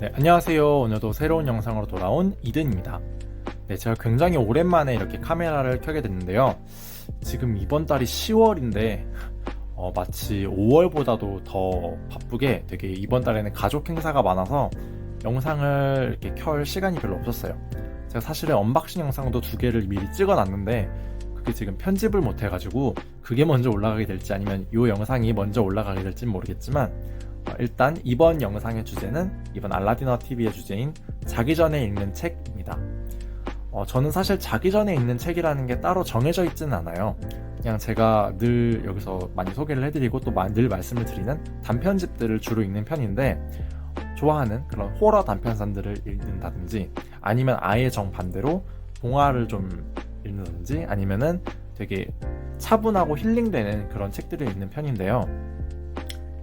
네, 안녕하세요. 오늘도 새로운 영상으로 돌아온 이든입니다. 네, 제가 굉장히 오랜만에 이렇게 카메라를 켜게 됐는데요. 지금 이번 달이 10월인데, 어, 마치 5월보다도 더 바쁘게 되게 이번 달에는 가족 행사가 많아서 영상을 이렇게 켤 시간이 별로 없었어요. 제가 사실은 언박싱 영상도 두 개를 미리 찍어 놨는데, 그게 지금 편집을 못 해가지고, 그게 먼저 올라가게 될지 아니면 이 영상이 먼저 올라가게 될지 모르겠지만, 어, 일단 이번 영상의 주제는 이번 알라디너 TV의 주제인 자기 전에 읽는 책입니다. 어, 저는 사실 자기 전에 읽는 책이라는 게 따로 정해져 있지는 않아요. 그냥 제가 늘 여기서 많이 소개를 해드리고 또 늘 말씀을 드리는 단편집들을 주로 읽는 편인데 좋아하는 그런 호러 단편산들을 읽는다든지 아니면 아예 정반대로 동화를 좀 읽는다든지 아니면은 되게 차분하고 힐링되는 그런 책들을 읽는 편인데요.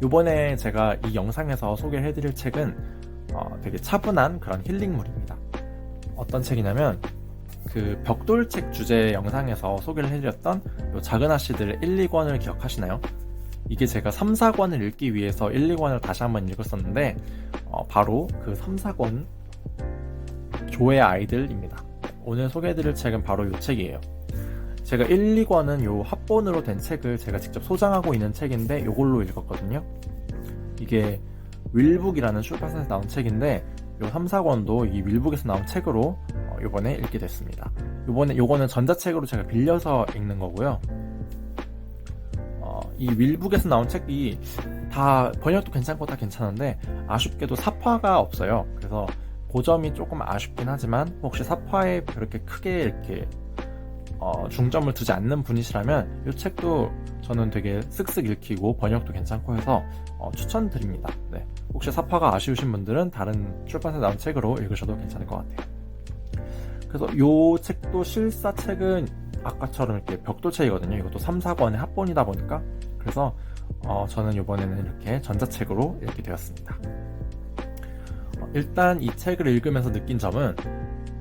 요번에 제가 이 영상에서 소개를 해드릴 책은 어, 되게 차분한 그런 힐링물입니다. 어떤 책이냐면 그 벽돌책 주제 영상에서 소개를 해드렸던 요 작은 아씨들 1, 2권을 기억하시나요? 이게 제가 3, 4권을 읽기 위해서 1, 2권을 다시 한번 읽었었는데 어, 바로 그 3, 4권 조의 아이들입니다. 오늘 소개해드릴 책은 바로 이 책이에요. 제가 1, 2권은 요 합본으로 된 책을 제가 직접 소장하고 있는 책인데 요걸로 읽었거든요. 이게 윌북이라는 출판사에서 나온 책인데 요 3, 4권도 이 윌북에서 나온 책으로 어, 요번에 읽게 됐습니다. 요번에 요거는 전자책으로 제가 빌려서 읽는 거고요. 어, 이 윌북에서 나온 책이 다 번역도 괜찮고 다 괜찮은데 아쉽게도 사파가 없어요. 그래서 그 점이 조금 아쉽긴 하지만 혹시 사파에 그렇게 크게 이렇게 어, 중점을 두지 않는 분이시라면 이 책도 저는 되게 쓱쓱 읽히고 번역도 괜찮고 해서 어, 추천드립니다. 네. 혹시 사파가 아쉬우신 분들은 다른 출판사에 나온 책으로 읽으셔도 괜찮을 것 같아요. 그래서 이 책도 실사 책은 아까처럼 이렇게 벽돌책이거든요. 이것도 3, 4권의 합본이다 보니까 그래서 어, 저는 이번에는 이렇게 전자책으로 읽게 되었습니다. 어, 일단 이 책을 읽으면서 느낀 점은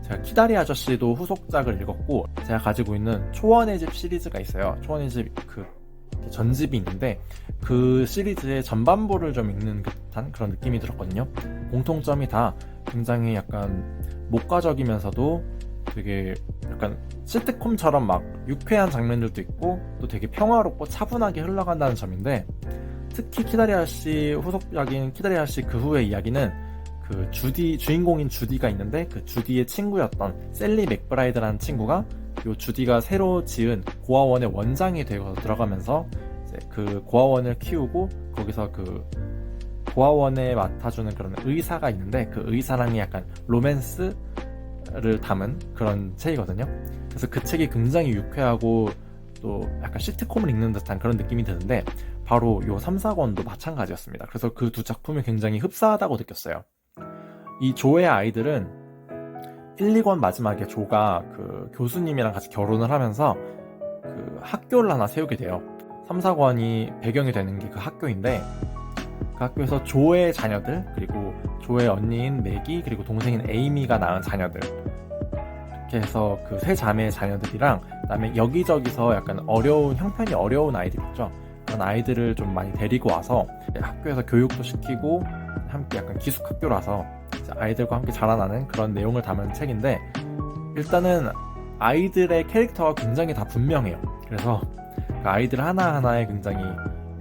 제가 키다리 아저씨도 후속작을 읽었고 제가 가지고 있는 초원의 집 시리즈가 있어요. 초원의 집그 전집이 있는데 그 시리즈의 전반부를 좀 읽는 듯한 그런 느낌이 들었거든요. 공통점이 다 굉장히 약간 목가적이면서도 되게 약간 시트콤처럼 막 유쾌한 장면들도 있고 또 되게 평화롭고 차분하게 흘러간다는 점인데 특히 키다리 아저씨 후속작인 키다리 아저씨 그 후의 이야기는 그 주디 주인공인 주디가 있는데 그 주디의 친구였던 셀리 맥브라이드라는 친구가 요 주디가 새로 지은 고아원의 원장이 되어서 들어가면서 그 고아원을 키우고 거기서 그 고아원에 맡아주는 그런 의사가 있는데 그 의사랑이 약간 로맨스를 담은 그런 책이거든요. 그래서 그 책이 굉장히 유쾌하고 또 약간 시트콤을 읽는 듯한 그런 느낌이 드는데 바로 요 3, 4권도 마찬가지였습니다. 그래서 그 두 작품이 굉장히 흡사하다고 느꼈어요. 이 조의 아이들은 1, 2권 마지막에 조가 그 교수님이랑 같이 결혼을 하면서 그 학교를 하나 세우게 돼요. 3, 4권이 배경이 되는 게 그 학교인데 그 학교에서 조의 자녀들 그리고 조의 언니인 맥이 그리고 동생인 에이미가 낳은 자녀들 이렇게 해서 그 세 자매의 자녀들이랑 그다음에 여기저기서 약간 어려운 형편이 어려운 아이들 있죠. 그런 아이들을 좀 많이 데리고 와서 학교에서 교육도 시키고 함께 약간 기숙학교라서 아이들과 함께 자라나는 그런 내용을 담은 책인데 일단은 아이들의 캐릭터가 굉장히 다 분명해요. 그래서 그 아이들 하나하나에 굉장히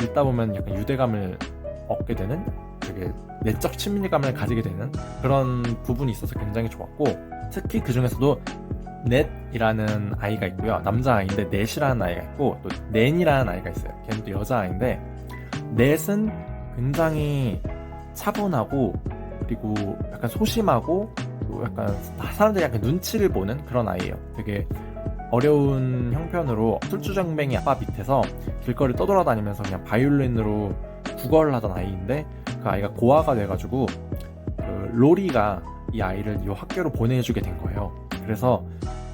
읽다 보면 약간 유대감을 얻게 되는 되게 내적 친밀감을 가지게 되는 그런 부분이 있어서 굉장히 좋았고 특히 그 중에서도 넷이라는 아이가 있고요. 남자아이인데 넷이라는 아이가 있고 또 낸이라는 아이가 있어요. 걔는 또 여자아이인데 넷은 굉장히 차분하고 그리고 약간 소심하고 또 약간 사람들이 약간 눈치를 보는 그런 아이예요. 되게 어려운 형편으로 술주정뱅이 아빠 밑에서 길거리 떠돌아다니면서 그냥 바이올린으로 국어를 하던 아이인데 그 아이가 고아가 돼가지고 그 로리가 이 아이를 이 학교로 보내주게 된 거예요. 그래서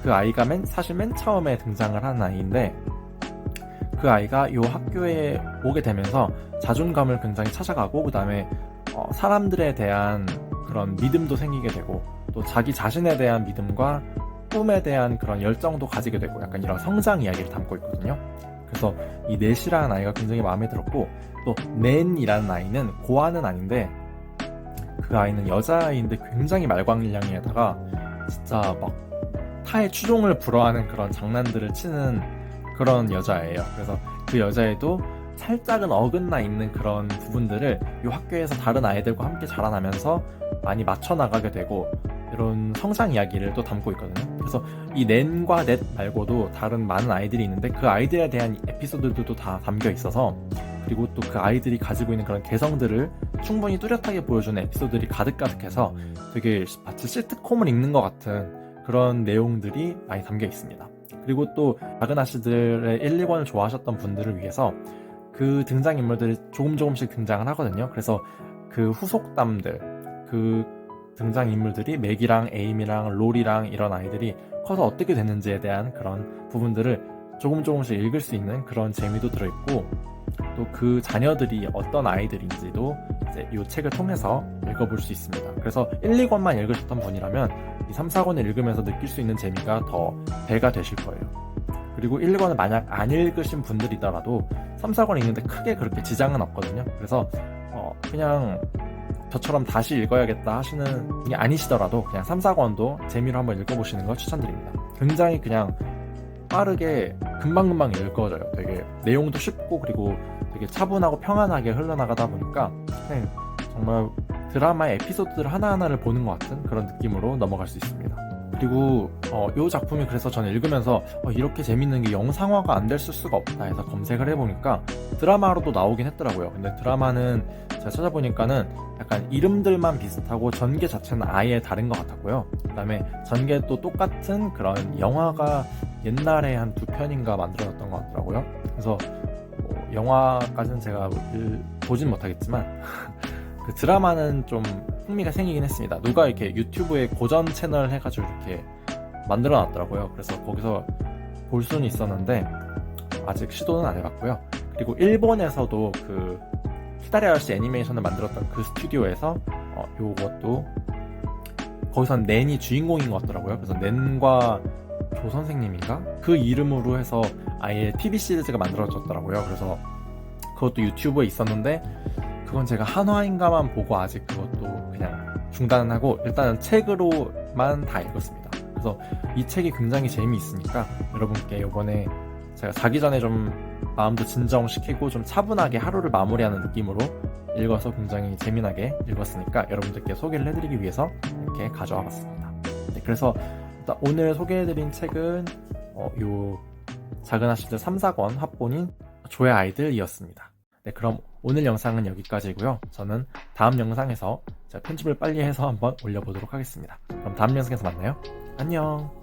그 아이가 맨 사실 맨 처음에 등장을 한 아이인데 그 아이가 이 학교에 오게 되면서 자존감을 굉장히 찾아가고 그 다음에 어, 사람들에 대한 그런 믿음도 생기게 되고 또 자기 자신에 대한 믿음과 꿈에 대한 그런 열정도 가지게 되고 약간 이런 성장 이야기를 담고 있거든요. 그래서 이 넷이라는 아이가 굉장히 마음에 들었고 또 낸이라는 아이는 고아는 아닌데 그그 아이는 여자아이인데 굉장히 말광량에다가 진짜 막 타의 추종을 불허하는 그런 장난들을 치는 그런 여자예요. 그래서 그 여자애도 살짝은 어긋나 있는 그런 부분들을 이 학교에서 다른 아이들과 함께 자라나면서 많이 맞춰 나가게 되고 이런 성장 이야기를 또 담고 있거든요. 그래서 이 낸과 넷 말고도 다른 많은 아이들이 있는데 그 아이들에 대한 에피소드들도 다 담겨 있어서 그리고 또 그 아이들이 가지고 있는 그런 개성들을 충분히 뚜렷하게 보여주는 에피소드들이 가득가득해서 되게 마치 시트콤을 읽는 것 같은 그런 내용들이 많이 담겨 있습니다. 그리고 또 작은 아씨들의 1, 2권을 좋아하셨던 분들을 위해서 그 등장인물들이 조금 조금씩 등장을 하거든요. 그래서 그 후속담들, 그 등장인물들이 맥이랑 에임이랑 롤이랑 이런 아이들이 커서 어떻게 됐는지에 대한 그런 부분들을 조금 조금씩 읽을 수 있는 그런 재미도 들어있고 또 그 자녀들이 어떤 아이들인지도 이 책을 통해서 읽어볼 수 있습니다. 그래서 1, 2권만 읽으셨던 분이라면 이 3, 4권을 읽으면서 느낄 수 있는 재미가 더 배가 되실 거예요. 그리고 1, 2권을 만약 안 읽으신 분들이더라도 3, 4권 읽는데 크게 그렇게 지장은 없거든요. 그래서 어, 그냥 저처럼 다시 읽어야겠다 하시는 분이 아니시더라도 그냥 3, 4권도 재미로 한번 읽어보시는 걸 추천드립니다. 굉장히 그냥 빠르게 금방금방 읽어져요. 되게 내용도 쉽고 그리고 되게 차분하고 평안하게 흘러나가다 보니까 그냥 정말 드라마의 에피소드들 하나하나를 보는 것 같은 그런 느낌으로 넘어갈 수 있습니다. 그리고 어, 이 작품이 그래서 저는 읽으면서 어, 이렇게 재밌는 게 영상화가 안 됐을 수가 없다 해서 검색을 해보니까 드라마로도 나오긴 했더라고요. 근데 드라마는 제가 찾아보니까는 약간 이름들만 비슷하고 전개 자체는 아예 다른 것 같았고요. 그 다음에 전개도 똑같은 그런 영화가 옛날에 한 두 편인가 만들어졌던 것 같더라고요. 그래서 뭐 영화까지는 제가 일- 보진 못하겠지만 그 드라마는 좀 흥미가 생기긴 했습니다. 누가 이렇게 유튜브에 고전 채널 해가지고 이렇게 만들어 놨더라고요. 그래서 거기서 볼 수는 있었는데 아직 시도는 안 해봤고요. 그리고 일본에서도 그 히다리 아저씨 애니메이션을 만들었던 그 스튜디오에서 어, 요것도 거기선 낸이 주인공인 것 같더라고요. 그래서 낸과 조 선생님인가 그 이름으로 해서 아예 TV 시리즈가 만들어졌더라고요. 그래서 그것도 유튜브에 있었는데 그건 제가 한화인가만 보고 아직 그것도 그냥 중단하고 일단은 책으로만 다 읽었습니다. 그래서 이 책이 굉장히 재미있으니까 여러분께 이번에 제가 자기 전에 좀 마음도 진정시키고 좀 차분하게 하루를 마무리하는 느낌으로 읽어서 굉장히 재미나게 읽었으니까 여러분들께 소개를 해드리기 위해서 이렇게 가져와 봤습니다. 네, 그래서 오늘 소개해드린 책은 어, 요 작은 아씨들 3, 4권 합본인 조의 아이들이었습니다. 네, 그럼 오늘 영상은 여기까지고요. 저는 다음 영상에서 편집을 빨리 해서 한번 올려보도록 하겠습니다. 그럼 다음 영상에서 만나요. 안녕.